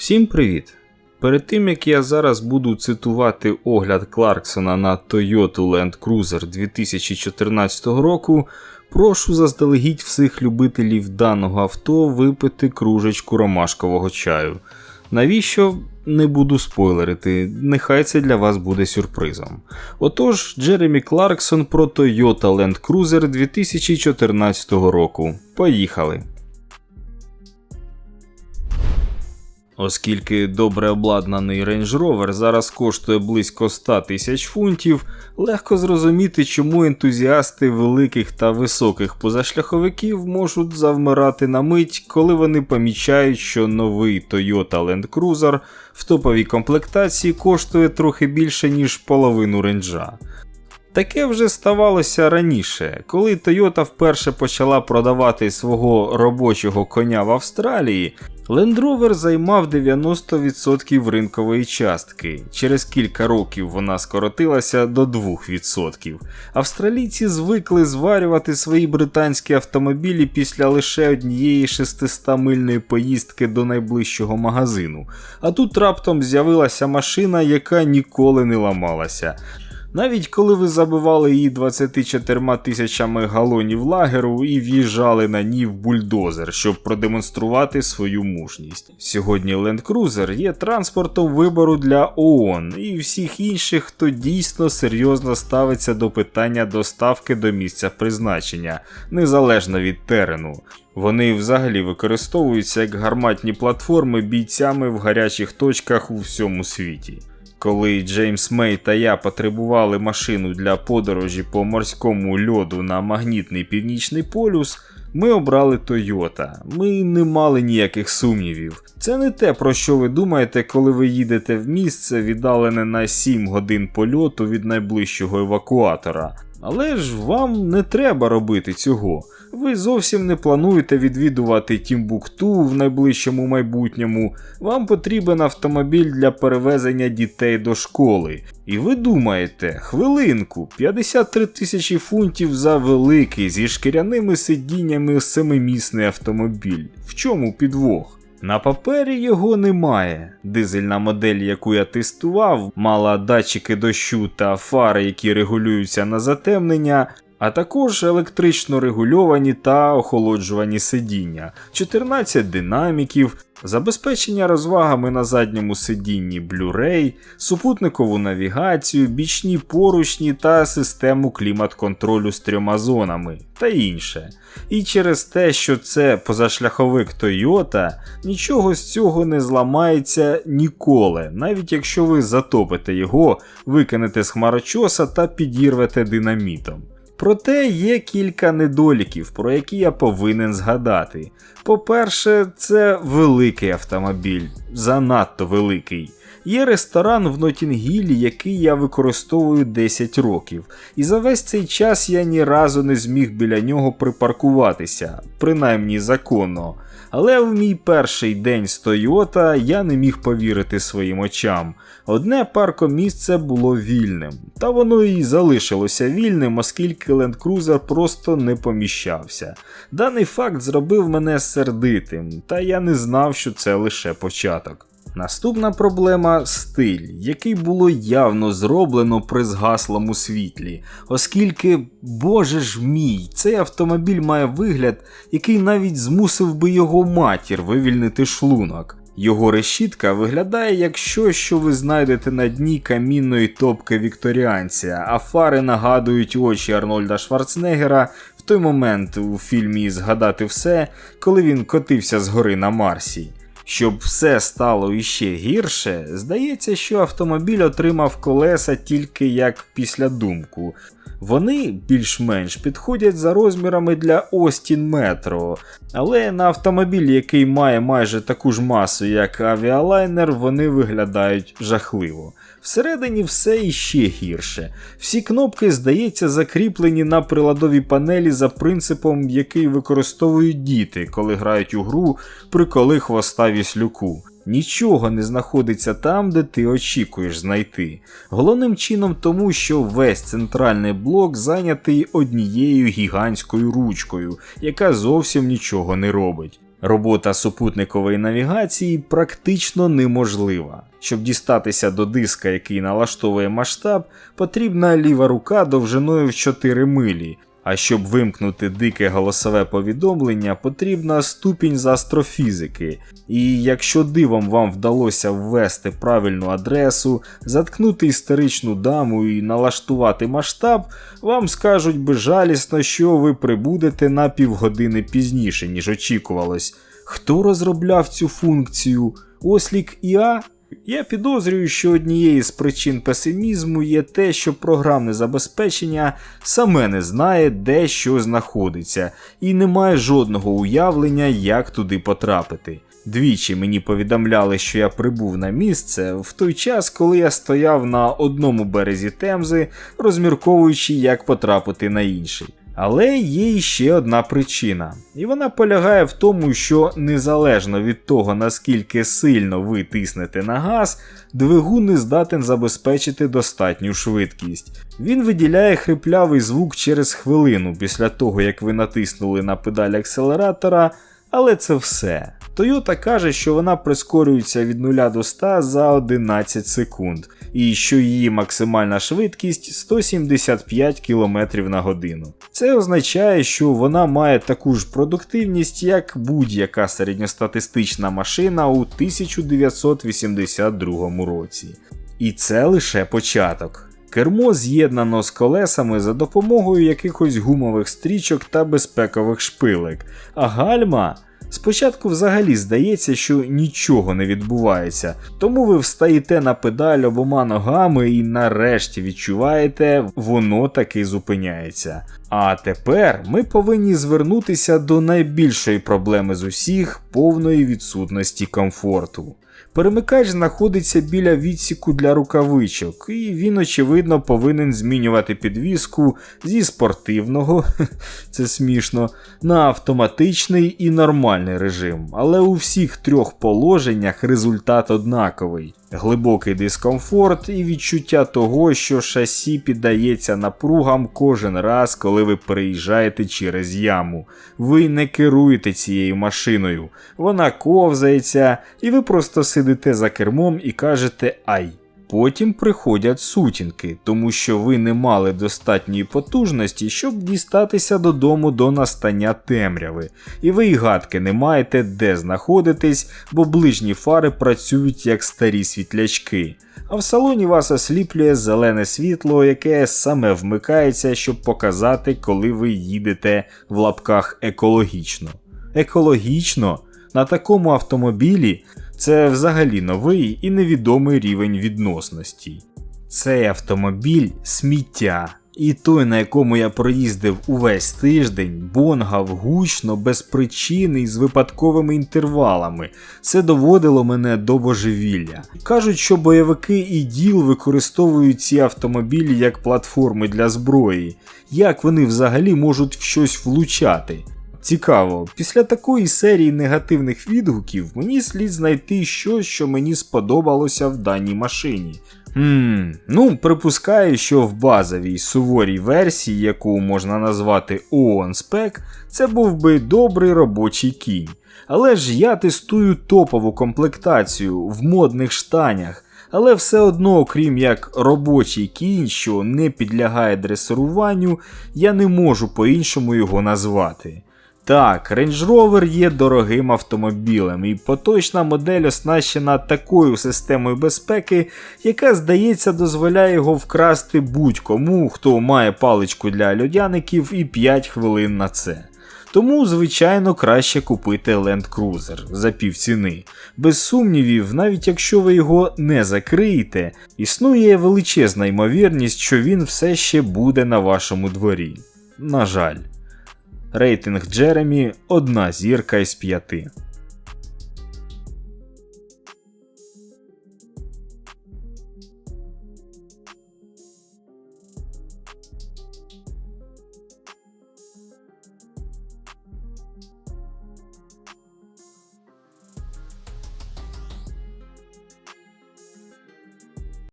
Всім привіт! Перед тим як я зараз буду цитувати огляд Кларксона на Toyota Land Cruiser 2014 року, прошу заздалегідь всіх любителів даного авто випити кружечку ромашкового чаю. Навіщо? Не буду спойлерити, нехай це для вас буде сюрпризом. Отож, Джеремі Кларксон про Toyota Land Cruiser 2014 року. Поїхали! Оскільки добре обладнаний Range Rover зараз коштує близько 100 тисяч фунтів, легко зрозуміти, чому ентузіасти великих та високих позашляховиків можуть завмирати на мить, коли вони помічають, що новий Toyota Land Cruiser в топовій комплектації коштує трохи більше, ніж половину ренджа. Таке вже ставалося раніше, коли Toyota вперше почала продавати свого робочого коня в Австралії, Land Rover займав 90% ринкової частки. Через кілька років вона скоротилася до 2%. Австралійці звикли зварювати свої британські автомобілі після лише однієї 600-мильної поїздки до найближчого магазину. А тут раптом з'явилася машина, яка ніколи не ламалася. Навіть коли ви забивали її 24 тисячами галонів лагеру і в'їжджали на ній в бульдозер, щоб продемонструвати свою мужність. Сьогодні Land Cruiser є транспортом вибору для ООН і всіх інших, хто дійсно серйозно ставиться до питання доставки до місця призначення, незалежно від терену. Вони взагалі використовуються як гарматні платформи бійцями в гарячих точках у всьому світі. Коли Джеймс Мей та я потребували машину для подорожі по морському льоду на магнітний північний полюс, ми обрали Toyota. Ми не мали ніяких сумнівів. Це не те, про що ви думаєте, коли ви їдете в місце, віддалене на 7 годин польоту від найближчого евакуатора. Але ж вам не треба робити цього. Ви зовсім не плануєте відвідувати Тімбукту в найближчому майбутньому. Вам потрібен автомобіль для перевезення дітей до школи. І ви думаєте, хвилинку, 53 тисячі фунтів за великий зі шкіряними сидіннями семимісний автомобіль. В чому підвох? На папері його немає. Дизельна модель, яку я тестував, мала датчики дощу та фари, які регулюються на затемнення, а також електрично регульовані та охолоджувані сидіння, 14 динаміків, забезпечення розвагами на задньому сидінні Blu-ray, супутникову навігацію, бічні поручні та систему клімат-контролю з трьома зонами та інше. І через те, що це позашляховик Toyota, нічого з цього не зламається ніколи, навіть якщо ви затопите його, викинете з хмарочоса та підірвете динамітом. Проте є кілька недоліків, про які я повинен згадати. По-перше, це великий автомобіль, занадто великий. Є ресторан в Нотінгілі, який я використовую 10 років, і за весь цей час я ні разу не зміг біля нього припаркуватися, принаймні законно. Але в мій перший день з Toyota я не міг повірити своїм очам. Одне паркомісце було вільним, та воно і залишилося вільним, оскільки Land Cruiser просто не поміщався. Даний факт зробив мене сердитим, та я не знав, що це лише початок. Наступна проблема стиль, який було явно зроблено при згаслому світлі, оскільки, боже ж мій, цей автомобіль має вигляд, який навіть змусив би його матір вивільнити шлунок. Його решітка виглядає як щось, що ви знайдете на дні камінної топки вікторіанця, а фари нагадують очі Арнольда Шварценеггера в той момент у фільмі Згадати все, коли він котився з гори на Марсі. Щоб все стало іще гірше, здається, що автомобіль отримав колеса тільки як після думку. Вони більш-менш підходять за розмірами для Остін Метро, але на автомобіль, який має майже таку ж масу, як авіалайнер, вони виглядають жахливо. Всередині все іще гірше. Всі кнопки, здається, закріплені на приладовій панелі за принципом, який використовують діти, коли грають у гру приколи хвоста віслюку. Нічого не знаходиться там, де ти очікуєш знайти. Головним чином тому, що весь центральний блок зайнятий однією гігантською ручкою, яка зовсім нічого не робить. Робота супутникової навігації практично неможлива. Щоб дістатися до диска, який налаштовує масштаб, потрібна ліва рука довжиною в 4 милі, а щоб вимкнути дике голосове повідомлення, потрібна ступінь з астрофізики. І якщо дивом вам вдалося ввести правильну адресу, заткнути історичну даму і налаштувати масштаб, вам скажуть безжалісно, що ви прибудете на півгодини пізніше, ніж очікувалось. Хто розробляв цю функцію? Ослік ІА? Я підозрюю, що однією з причин песимізму є те, що програмне забезпечення саме не знає, де що знаходиться, і не має жодного уявлення, як туди потрапити. Двічі мені повідомляли, що я прибув на місце в той час, коли я стояв на одному березі Темзи, розмірковуючи, як потрапити на інший. Але є ще одна причина, і вона полягає в тому, що незалежно від того, наскільки сильно ви тиснете на газ, двигун не здатен забезпечити достатню швидкість. Він виділяє хриплявий звук через хвилину після того, як ви натиснули на педаль акселератора, але це все. Toyota каже, що вона прискорюється від 0 до 100 за 11 секунд, і що її максимальна швидкість 175 км на годину. Це означає, що вона має таку ж продуктивність, як будь-яка середньостатистична машина у 1982 році. І це лише початок. Кермо з'єднано з колесами за допомогою якихось гумових стрічок та безпекових шпилек, а гальма. Спочатку взагалі здається, що нічого не відбувається, тому ви встаєте на педаль обома ногами і нарешті відчуваєте, воно таки зупиняється. А тепер ми повинні звернутися до найбільшої проблеми з усіх повної відсутності комфорту. Перемикач знаходиться біля відсіку для рукавичок, і він, очевидно, повинен змінювати підвіску зі спортивного, це смішно, на автоматичний і нормальний режим. Але у всіх трьох положеннях результат однаковий. Глибокий дискомфорт і відчуття того, що шасі піддається напругам кожен раз, коли ви переїжджаєте через яму. Ви не керуєте цією машиною, вона ковзається, і ви просто сидите за кермом і кажете ай. Потім приходять сутінки, тому що ви не мали достатньої потужності, щоб дістатися додому до настання темряви, і ви й гадки не маєте де знаходитись, бо ближні фари працюють як старі світлячки. А в салоні вас осліплює зелене світло, яке саме вмикається, щоб показати, коли ви їдете в лапках екологічно. Екологічно на такому автомобілі це взагалі новий і невідомий рівень відносності. Цей автомобіль сміття. І той, на якому я проїздив увесь тиждень, бонгав гучно, без причини і з випадковими інтервалами. Це доводило мене до божевілля. Кажуть, що бойовики і діл використовують ці автомобілі як платформи для зброї. Як вони взагалі можуть в щось влучати? Цікаво, після такої серії негативних відгуків мені слід знайти щось, що мені сподобалося в даній машині. Хм, ну, припускаю, що в базовій суворій версії, яку можна назвати OON Spec, це був би добрий робочий кінь. Але ж я тестую топову комплектацію в модних штанях, але все одно, окрім як робочий кінь, що не підлягає дресируванню, я не можу по-іншому його назвати. Так, Range Rover є дорогим автомобілем, і поточна модель оснащена такою системою безпеки, яка, здається, дозволяє його вкрасти будь-кому, хто має паличку для льодяників і 5 хвилин на це. Тому, звичайно, краще купити Land Cruiser за півціни. Без сумнівів, навіть якщо ви його не закриєте, існує величезна ймовірність, що він все ще буде на вашому дворі. На жаль. Рейтинг Джеремі одна зірка із п'яти.